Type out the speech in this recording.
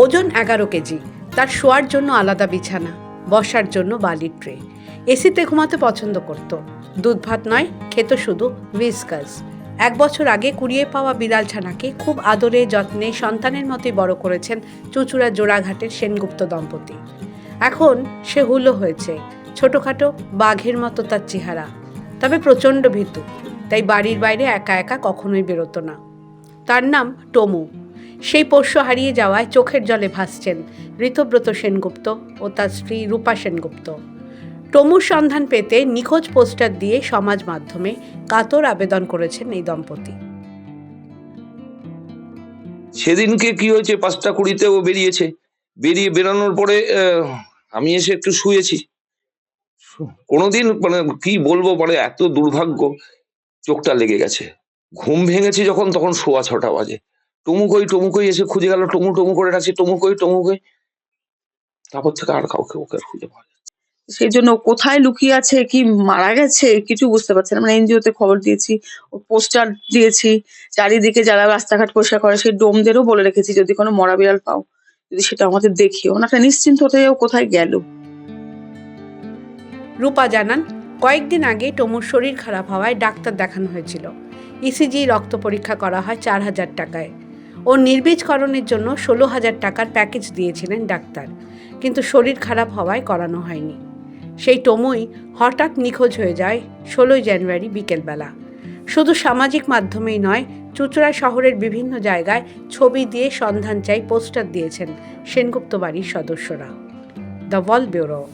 ওজন এগারো কেজি। তার শোয়ার জন্য আলাদা বিছানা, বসার জন্য বালির ট্রে। এসিতে ঘুমাতে পছন্দ করত। দুধ ভাত নয়, খেত শুধু উইসকাস এক বছর আগে কুড়িয়ে পাওয়া বিড়াল ছানাকে খুব আদরে, যত্নে, সন্তানের মতোই বড় করেছেন চুচুড়া জোড়াঘাটের সেনগুপ্ত দম্পতি। এখন সে হুলো হয়েছে, ছোটোখাটো বাঘের মতো তার চেহারা। তবে প্রচণ্ড ভীতু, তাই বাড়ির বাইরে একা একা কখনোই বেরোতো না। তার নাম টমু। সেই পোষ্য হারিয়ে যাওয়ায় চোখের জলে ভাসছেন ঋতব্রত সেনগুপ্ত ও তার স্ত্রী রূপা সেনগুপ্ত। টমুর সন্ধান পেতে নিখোঁজ পোস্টার দিয়ে সমাজ মাধ্যমে কাতর আবেদন করেছেন এই দম্পতি। সেদিনকে কি হয়েছে? পাঁচটা কুড়িতে ও বেরিয়েছে। বেরিয়ে বেরানোর পরে আমি এসে একটু শুয়েছি। কোনোদিন মানে কি বলব? মানে এত দুর্ভাগ্য। চোখটা লেগে গেছে। ঘুম ভেঙেছি যখন, তখন শোয়া ছটা বাজে। টুমুকই টুমুকই এসে খুঁজে গেল টুমু টুমু করে ডাকছি টুমুকই টুমুকই। তারপর থেকে আর কাউকে ওকে আর খুঁজে পাওয়া সেই জন্য কোথায় লুকিয়ে আছে কি মারা গেছে কিছু বুঝতে পারছে না। আমরা এনজিও তে খবর দিয়েছি ও পোস্টার দিয়েছি চারিদিকে যারা রাস্তাঘাট পরিষ্কার করে সেই ডোমদেরও বলে রেখেছি যদি কোনো মরা বিড়াল পাও যদি সেটা আমাদের দেখিও। না একটা নিশ্চিন্ত হতে ও কোথায় গেল। রূপা জানান কয়েকদিন আগে টমুর শরীর খারাপ হওয়ায় ডাক্তার দেখানো হয়েছিল। ইসিজি রক্ত পরীক্ষা করা হয় চার হাজার টাকায়। ও নির্বীজকরণের জন্য ষোলো হাজার টাকার প্যাকেজ দিয়েছিলেন ডাক্তার। কিন্তু শরীর খারাপ হওয়ায় করানো হয়নি। সেই টমুই হঠাৎ নিখোঁজ হয়ে যায় ষোলোই জানুয়ারি বিকেলবেলা। শুধু সামাজিক মাধ্যমেই নয়, চুচড়া শহরের বিভিন্ন জায়গায় ছবি দিয়ে সন্ধান চাই পোস্টার দিয়েছেন সেনগুপ্ত বাড়ির সদস্যরা। The wall bureau